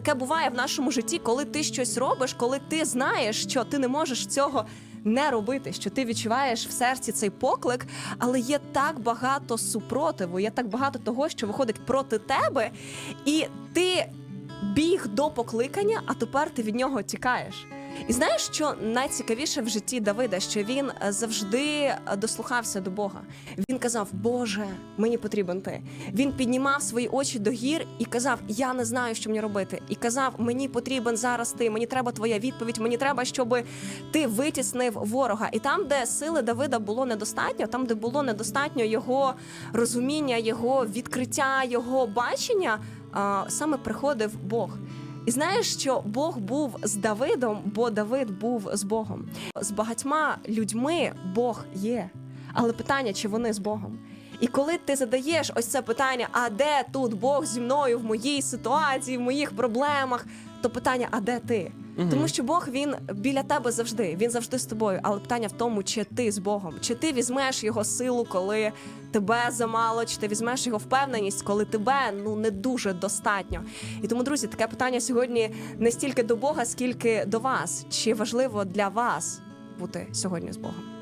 таке буває в нашому житті, коли ти щось робиш, коли ти знаєш, що ти не можеш цього не робити, що ти відчуваєш в серці цей поклик, але є так багато супротиву, є так багато того, що виходить проти тебе, і ти біг до покликання, а тепер ти від нього тікаєш. І знаєш, що найцікавіше в житті Давида, що він е, завжди е, дослухався до Бога. Він казав: Боже, мені потрібен ти. Він піднімав свої очі до гір і казав: Я не знаю, що мені робити. І казав: Мені потрібен зараз ти, мені треба твоя відповідь, мені треба, щоб ти витіснив ворога. І там, де сили Давида було недостатньо, там, де було недостатньо його розуміння, його відкриття, його бачення, саме приходив Бог. І знаєш, що Бог був з Давидом, бо Давид був з Богом. З багатьма людьми Бог є. Але питання, чи вони з Богом? І коли ти задаєш ось це питання, а де тут Бог зі мною в моїй ситуації, в моїх проблемах, то питання, а де ти? Мгм. Тому що Бог він біля тебе завжди, він завжди з тобою. Але питання в тому, чи ти з Богом, чи ти візьмеш його силу, коли тебе замало, чи ти візьмеш його впевненість, коли тебе ну не дуже достатньо. І тому, друзі, таке питання сьогодні не стільки до Бога, скільки до вас. Чи важливо для вас бути сьогодні з Богом?